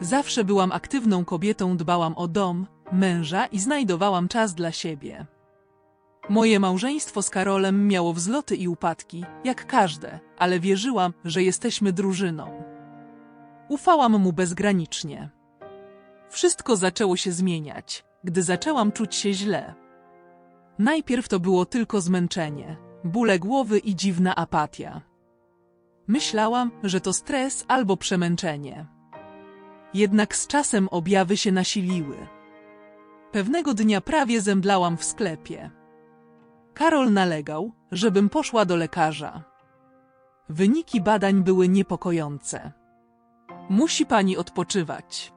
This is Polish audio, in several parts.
Zawsze byłam aktywną kobietą, dbałam o dom, męża i znajdowałam czas dla siebie. Moje małżeństwo z Karolem miało wzloty i upadki, jak każde, ale wierzyłam, że jesteśmy drużyną. Ufałam mu bezgranicznie. Wszystko zaczęło się zmieniać, gdy zaczęłam czuć się źle. Najpierw to było tylko zmęczenie, bóle głowy i dziwna apatia. Myślałam, że to stres albo przemęczenie. Jednak z czasem objawy się nasiliły. Pewnego dnia prawie zemdlałam w sklepie. Karol nalegał, żebym poszła do lekarza. Wyniki badań były niepokojące. Musi pani odpoczywać.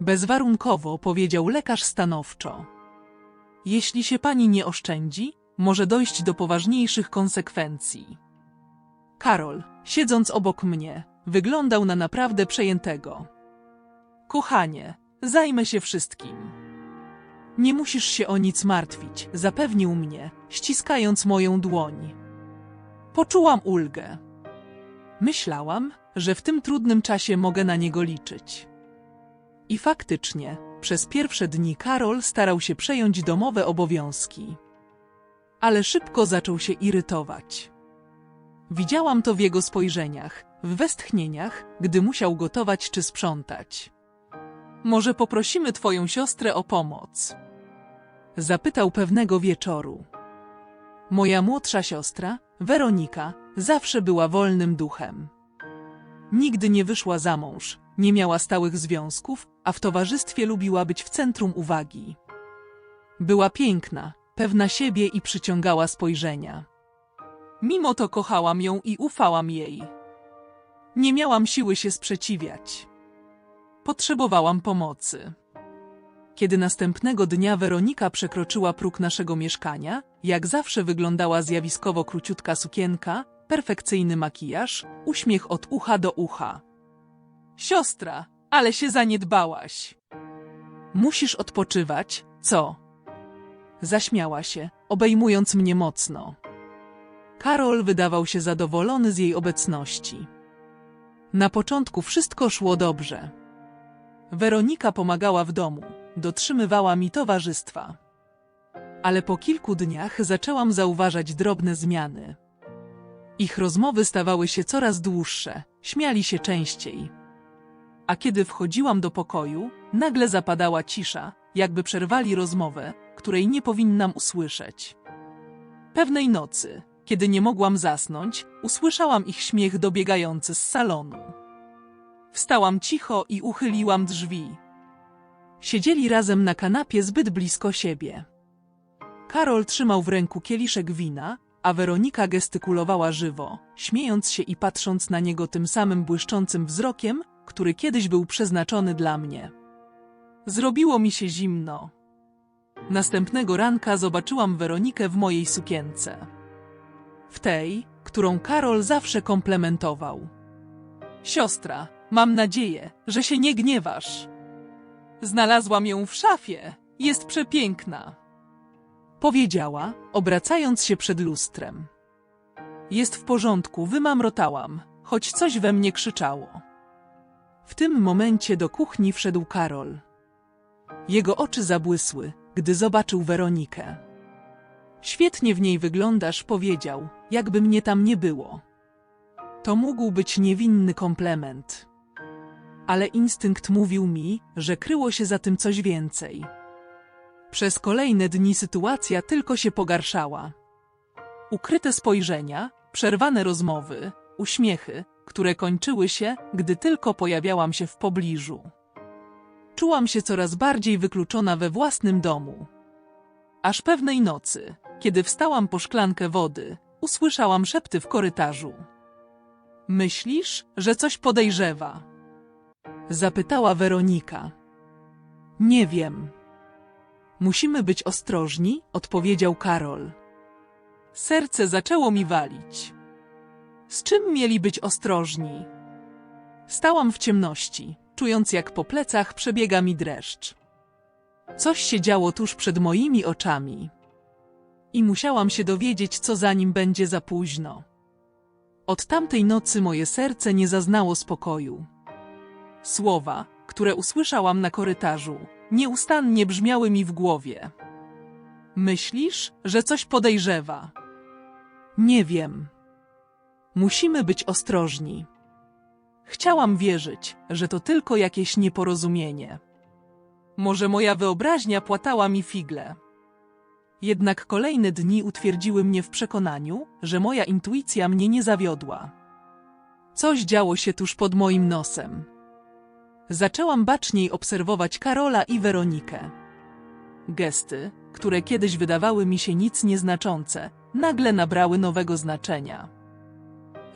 Bezwarunkowo powiedział lekarz stanowczo. Jeśli się pani nie oszczędzi, może dojść do poważniejszych konsekwencji. Karol, siedząc obok mnie, wyglądał na naprawdę przejętego. Kochanie, zajmę się wszystkim. Nie musisz się o nic martwić, zapewnił mnie, ściskając moją dłoń. Poczułam ulgę. Myślałam, że w tym trudnym czasie mogę na niego liczyć. I faktycznie, przez pierwsze dni Karol starał się przejąć domowe obowiązki. Ale szybko zaczął się irytować. Widziałam to w jego spojrzeniach, w westchnieniach, gdy musiał gotować czy sprzątać. Może poprosimy twoją siostrę o pomoc? Zapytał pewnego wieczoru. Moja młodsza siostra, Weronika, zawsze była wolnym duchem. Nigdy nie wyszła za mąż, nie miała stałych związków, a w towarzystwie lubiła być w centrum uwagi. Była piękna, pewna siebie i przyciągała spojrzenia. Mimo to kochałam ją i ufałam jej. Nie miałam siły się sprzeciwiać. Potrzebowałam pomocy. Kiedy następnego dnia Weronika przekroczyła próg naszego mieszkania, jak zawsze wyglądała zjawiskowo króciutka sukienka, perfekcyjny makijaż, uśmiech od ucha do ucha. Siostra, ale się zaniedbałaś. Musisz odpoczywać, co? Zaśmiała się, obejmując mnie mocno. Karol wydawał się zadowolony z jej obecności. Na początku wszystko szło dobrze. Weronika pomagała w domu, dotrzymywała mi towarzystwa. Ale po kilku dniach zaczęłam zauważać drobne zmiany. Ich rozmowy stawały się coraz dłuższe, śmiali się częściej. A kiedy wchodziłam do pokoju, nagle zapadała cisza, jakby przerwali rozmowę, której nie powinnam usłyszeć. Pewnej nocy, kiedy nie mogłam zasnąć, usłyszałam ich śmiech dobiegający z salonu. Wstałam cicho i uchyliłam drzwi. Siedzieli razem na kanapie zbyt blisko siebie. Karol trzymał w ręku kieliszek wina, a Weronika gestykulowała żywo, śmiejąc się i patrząc na niego tym samym błyszczącym wzrokiem, który kiedyś był przeznaczony dla mnie. Zrobiło mi się zimno. Następnego ranka zobaczyłam Weronikę w mojej sukience. W tej, którą Karol zawsze komplementował. Siostra, mam nadzieję, że się nie gniewasz. Znalazłam ją w szafie. Jest przepiękna. Powiedziała, obracając się przed lustrem. Jest w porządku, wymamrotałam, choć coś we mnie krzyczało. W tym momencie do kuchni wszedł Karol. Jego oczy zabłysły, gdy zobaczył Weronikę. Świetnie w niej wyglądasz, powiedział, jakby mnie tam nie było. To mógł być niewinny komplement. Ale instynkt mówił mi, że kryło się za tym coś więcej. Przez kolejne dni sytuacja tylko się pogarszała. Ukryte spojrzenia, przerwane rozmowy, uśmiechy, które kończyły się, gdy tylko pojawiałam się w pobliżu. Czułam się coraz bardziej wykluczona we własnym domu. Aż pewnej nocy, kiedy wstałam po szklankę wody, usłyszałam szepty w korytarzu. Myślisz, że coś podejrzewa? Zapytała Weronika. Nie wiem. Musimy być ostrożni, odpowiedział Karol. Serce zaczęło mi walić. Z czym mieli być ostrożni? Stałam w ciemności, czując jak po plecach przebiega mi dreszcz. Coś się działo tuż przed moimi oczami. I musiałam się dowiedzieć, co zanim będzie za późno. Od tamtej nocy moje serce nie zaznało spokoju. Słowa, które usłyszałam na korytarzu, nieustannie brzmiały mi w głowie. Myślisz, że coś podejrzewa? Nie wiem. Musimy być ostrożni. Chciałam wierzyć, że to tylko jakieś nieporozumienie. Może moja wyobraźnia płatała mi figle. Jednak kolejne dni utwierdziły mnie w przekonaniu, że moja intuicja mnie nie zawiodła. Coś działo się tuż pod moim nosem. Zaczęłam baczniej obserwować Karola i Weronikę. Gesty, które kiedyś wydawały mi się nic nieznaczące, nagle nabrały nowego znaczenia.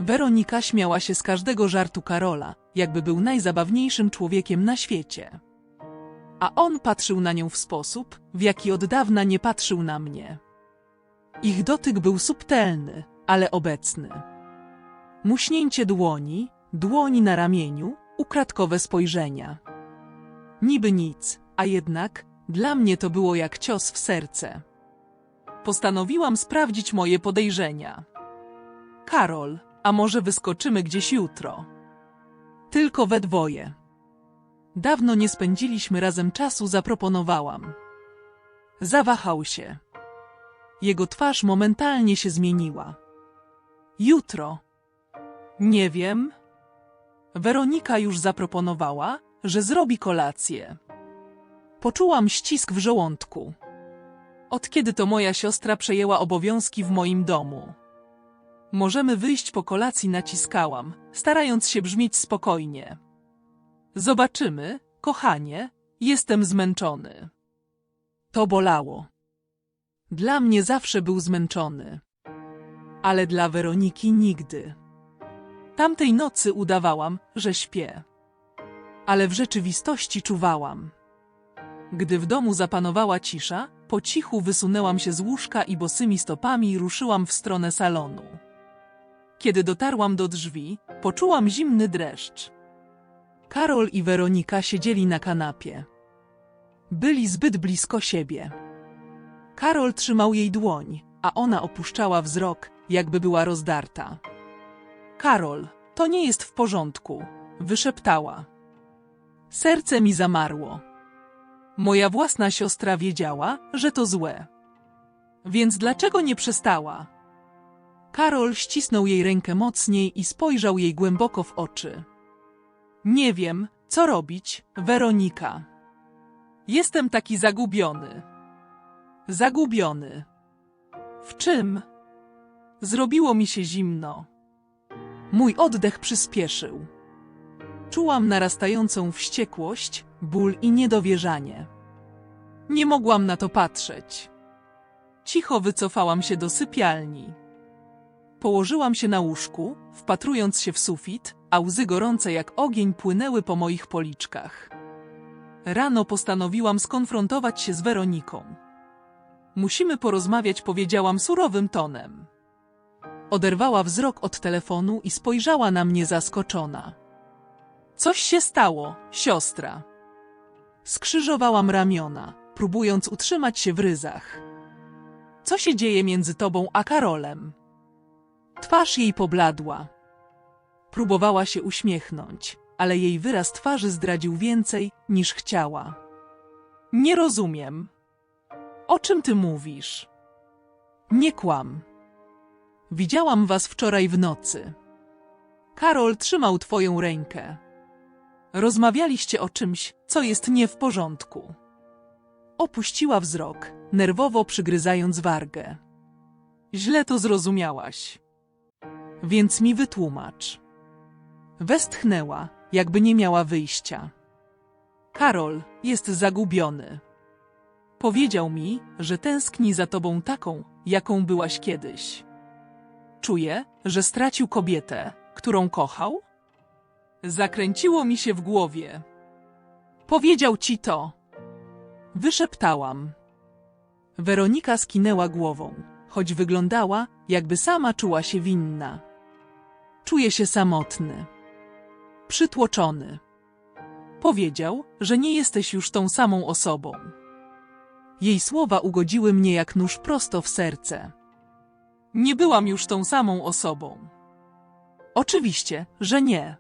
Weronika śmiała się z każdego żartu Karola, jakby był najzabawniejszym człowiekiem na świecie. A on patrzył na nią w sposób, w jaki od dawna nie patrzył na mnie. Ich dotyk był subtelny, ale obecny. Muśnięcie dłoni, dłoni na ramieniu, ukradkowe spojrzenia. Niby nic, a jednak dla mnie to było jak cios w serce. Postanowiłam sprawdzić moje podejrzenia. Karol, a może wyskoczymy gdzieś jutro? Tylko we dwoje. Dawno nie spędziliśmy razem czasu, zaproponowałam. Zawahał się. Jego twarz momentalnie się zmieniła. Jutro. Nie wiem. Weronika już zaproponowała, że zrobi kolację. Poczułam ścisk w żołądku. Od kiedy to moja siostra przejęła obowiązki w moim domu. Możemy wyjść po kolacji, naciskałam, starając się brzmieć spokojnie. Zobaczymy, kochanie, jestem zmęczony. To bolało. Dla mnie zawsze był zmęczony. Ale dla Weroniki nigdy. Tamtej nocy udawałam, że śpię. Ale w rzeczywistości czuwałam. Gdy w domu zapanowała cisza, po cichu wysunęłam się z łóżka i bosymi stopami ruszyłam w stronę salonu. Kiedy dotarłam do drzwi, poczułam zimny dreszcz. Karol i Weronika siedzieli na kanapie. Byli zbyt blisko siebie. Karol trzymał jej dłoń, a ona opuszczała wzrok, jakby była rozdarta. Karol, to nie jest w porządku, wyszeptała. Serce mi zamarło. Moja własna siostra wiedziała, że to złe. Więc dlaczego nie przestała? Karol ścisnął jej rękę mocniej i spojrzał jej głęboko w oczy. Nie wiem, co robić, Weronika. Jestem taki zagubiony. Zagubiony. W czym? Zrobiło mi się zimno. Mój oddech przyspieszył. Czułam narastającą wściekłość, ból i niedowierzanie. Nie mogłam na to patrzeć. Cicho wycofałam się do sypialni. Położyłam się na łóżku, wpatrując się w sufit, a łzy gorące jak ogień płynęły po moich policzkach. Rano postanowiłam skonfrontować się z Weroniką. Musimy porozmawiać, powiedziałam surowym tonem. Oderwała wzrok od telefonu i spojrzała na mnie zaskoczona. Coś się stało, siostra. Skrzyżowałam ramiona, próbując utrzymać się w ryzach. Co się dzieje między tobą a Karolem? Twarz jej pobladła. Próbowała się uśmiechnąć, ale jej wyraz twarzy zdradził więcej, niż chciała. Nie rozumiem. O czym ty mówisz? Nie kłam. Widziałam was wczoraj w nocy. Karol trzymał twoją rękę. Rozmawialiście o czymś, co jest nie w porządku. Opuściła wzrok, nerwowo przygryzając wargę. Źle to zrozumiałaś. Więc mi wytłumacz. Westchnęła, jakby nie miała wyjścia. Karol jest zagubiony. Powiedział mi, że tęskni za tobą taką, jaką byłaś kiedyś. Czuję, że stracił kobietę, którą kochał? Zakręciło mi się w głowie. Powiedział ci to. Wyszeptałam. Weronika skinęła głową, choć wyglądała, jakby sama czuła się winna. Czuję się samotny. Przytłoczony. Powiedział, że nie jesteś już tą samą osobą. Jej słowa ugodziły mnie jak nóż prosto w serce. Nie byłam już tą samą osobą. Oczywiście, że nie.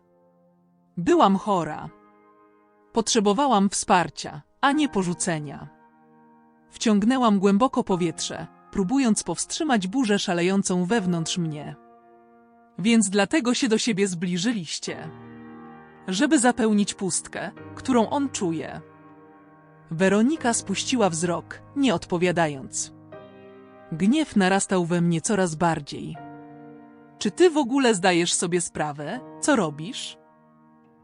Byłam chora. Potrzebowałam wsparcia, a nie porzucenia. Wciągnęłam głęboko powietrze, próbując powstrzymać burzę szalejącą wewnątrz mnie. Więc dlatego się do siebie zbliżyliście. Żeby zapełnić pustkę, którą on czuje. Weronika spuściła wzrok, nie odpowiadając. Gniew narastał we mnie coraz bardziej. Czy ty w ogóle zdajesz sobie sprawę, co robisz?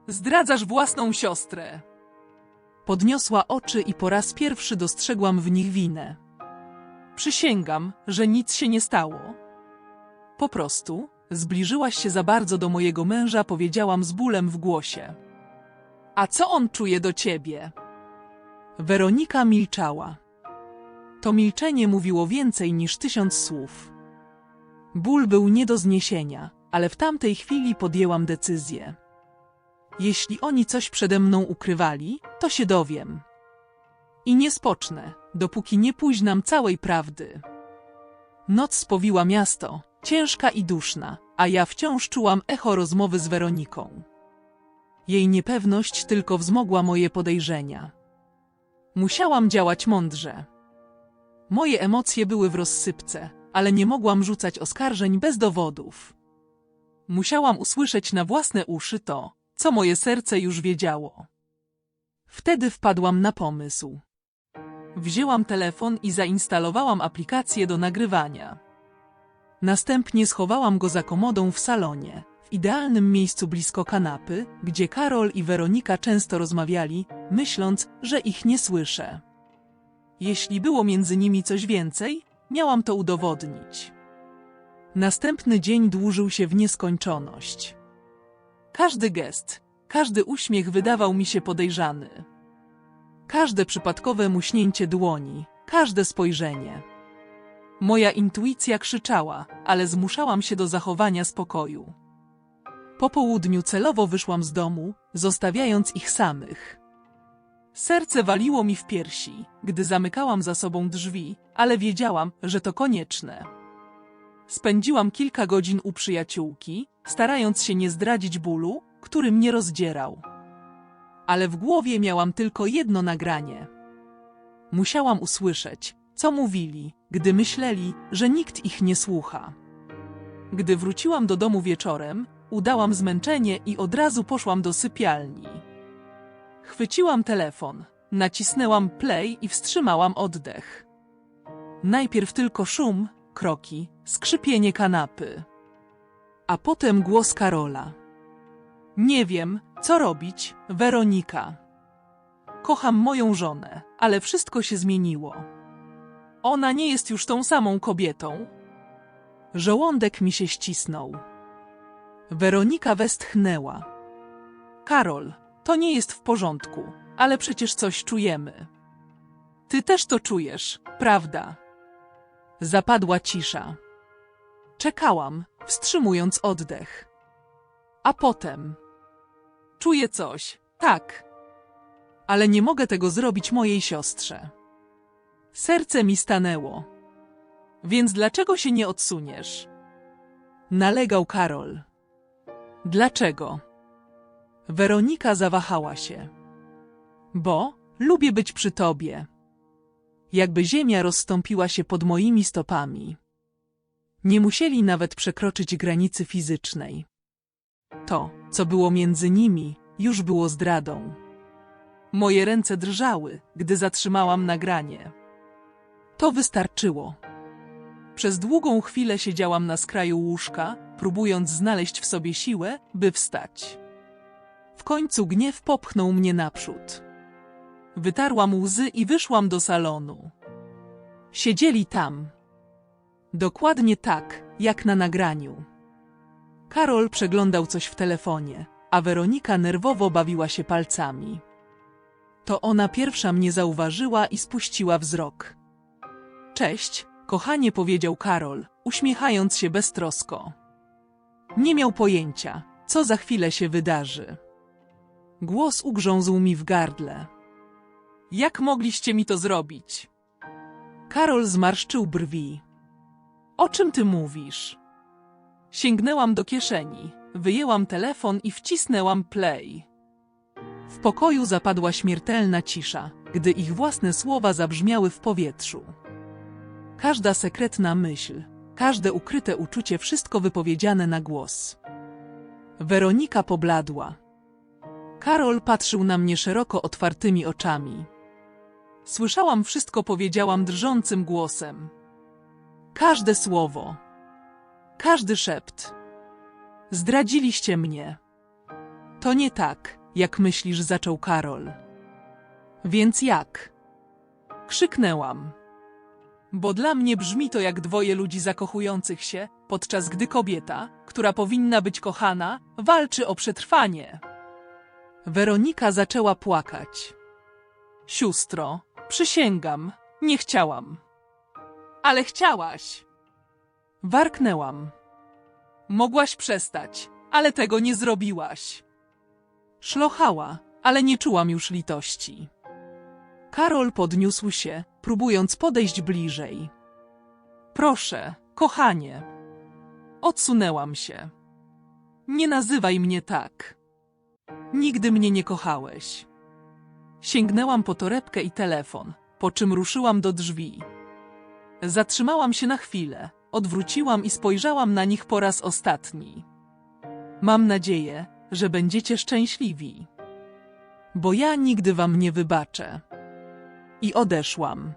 Zdradzasz własną siostrę. Podniosła oczy i po raz pierwszy dostrzegłam w nich winę. Przysięgam, że nic się nie stało. Po prostu zbliżyłaś się za bardzo do mojego męża, powiedziałam z bólem w głosie. A co on czuje do ciebie? Weronika milczała. To milczenie mówiło więcej niż tysiąc słów. Ból był nie do zniesienia, ale w tamtej chwili podjęłam decyzję. Jeśli oni coś przede mną ukrywali, to się dowiem. I nie spocznę, dopóki nie późnam całej prawdy. Noc spowiła miasto, ciężka i duszna, a ja wciąż czułam echo rozmowy z Weroniką. Jej niepewność tylko wzmogła moje podejrzenia. Musiałam działać mądrze. Moje emocje były w rozsypce, ale nie mogłam rzucać oskarżeń bez dowodów. Musiałam usłyszeć na własne uszy to, co moje serce już wiedziało. Wtedy wpadłam na pomysł. Wzięłam telefon i zainstalowałam aplikację do nagrywania. Następnie schowałam go za komodą w salonie, w idealnym miejscu blisko kanapy, gdzie Karol i Weronika często rozmawiali, myśląc, że ich nie słyszę. Jeśli było między nimi coś więcej, miałam to udowodnić. Następny dzień dłużył się w nieskończoność. Każdy gest, każdy uśmiech wydawał mi się podejrzany. Każde przypadkowe muśnięcie dłoni, każde spojrzenie. Moja intuicja krzyczała, ale zmuszałam się do zachowania spokoju. Po południu celowo wyszłam z domu, zostawiając ich samych. Serce waliło mi w piersi, gdy zamykałam za sobą drzwi, ale wiedziałam, że to konieczne. Spędziłam kilka godzin u przyjaciółki, starając się nie zdradzić bólu, który mnie rozdzierał. Ale w głowie miałam tylko jedno nagranie. Musiałam usłyszeć, co mówili, gdy myśleli, że nikt ich nie słucha. Gdy wróciłam do domu wieczorem, udałam zmęczenie i od razu poszłam do sypialni. Chwyciłam telefon, nacisnęłam play i wstrzymałam oddech. Najpierw tylko szum, kroki, skrzypienie kanapy. A potem głos Karola. Nie wiem, co robić, Weronika. Kocham moją żonę, ale wszystko się zmieniło. Ona nie jest już tą samą kobietą. Żołądek mi się ścisnął. Weronika westchnęła. Karol, to nie jest w porządku, ale przecież coś czujemy. Ty też to czujesz, prawda? Zapadła cisza. Czekałam, wstrzymując oddech. A potem. Czuję coś, tak. Ale nie mogę tego zrobić mojej siostrze. Serce mi stanęło. Więc dlaczego się nie odsuniesz? Nalegał Karol. Dlaczego? Weronika zawahała się. Bo lubię być przy tobie. Jakby ziemia rozstąpiła się pod moimi stopami. Nie musieli nawet przekroczyć granicy fizycznej. To, co było między nimi, już było zdradą. Moje ręce drżały, gdy zatrzymałam nagranie. To wystarczyło. Przez długą chwilę siedziałam na skraju łóżka, próbując znaleźć w sobie siłę, by wstać. W końcu gniew popchnął mnie naprzód. Wytarłam łzy i wyszłam do salonu. Siedzieli tam. Dokładnie tak, jak na nagraniu. Karol przeglądał coś w telefonie, a Weronika nerwowo bawiła się palcami. To ona pierwsza mnie zauważyła i spuściła wzrok. Cześć, kochanie, powiedział Karol, uśmiechając się beztrosko. Nie miał pojęcia, co za chwilę się wydarzy. Głos ugrzązł mi w gardle. Jak mogliście mi to zrobić? Karol zmarszczył brwi. O czym ty mówisz? Sięgnęłam do kieszeni, wyjęłam telefon i wcisnęłam play. W pokoju zapadła śmiertelna cisza, gdy ich własne słowa zabrzmiały w powietrzu. Każda sekretna myśl, każde ukryte uczucie, wszystko wypowiedziane na głos. Weronika pobladła. Karol patrzył na mnie szeroko otwartymi oczami. Słyszałam wszystko, powiedziałam drżącym głosem. Każde słowo, każdy szept. Zdradziliście mnie. To nie tak, jak myślisz, zaczął Karol. Więc jak? Krzyknęłam. Bo dla mnie brzmi to jak dwoje ludzi zakochujących się, podczas gdy kobieta, która powinna być kochana, walczy o przetrwanie. Weronika zaczęła płakać. Sióstro, przysięgam, nie chciałam. Ale chciałaś. Warknęłam. Mogłaś przestać, ale tego nie zrobiłaś. Szlochała, ale nie czułam już litości. Karol podniósł się, próbując podejść bliżej. Proszę, kochanie. Odsunęłam się. Nie nazywaj mnie tak. Nigdy mnie nie kochałeś. Sięgnęłam po torebkę i telefon, po czym ruszyłam do drzwi. Zatrzymałam się na chwilę, odwróciłam i spojrzałam na nich po raz ostatni. Mam nadzieję, że będziecie szczęśliwi. Bo ja nigdy wam nie wybaczę. I odeszłam.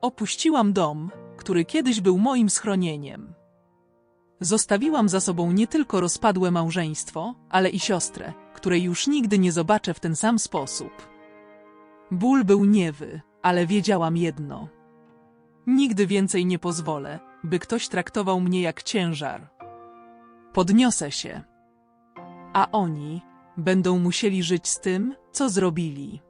Opuściłam dom, który kiedyś był moim schronieniem. Zostawiłam za sobą nie tylko rozpadłe małżeństwo, ale i siostrę, której już nigdy nie zobaczę w ten sam sposób. Ból był niewy, ale wiedziałam jedno. Nigdy więcej nie pozwolę, by ktoś traktował mnie jak ciężar. Podniosę się. A oni będą musieli żyć z tym, co zrobili.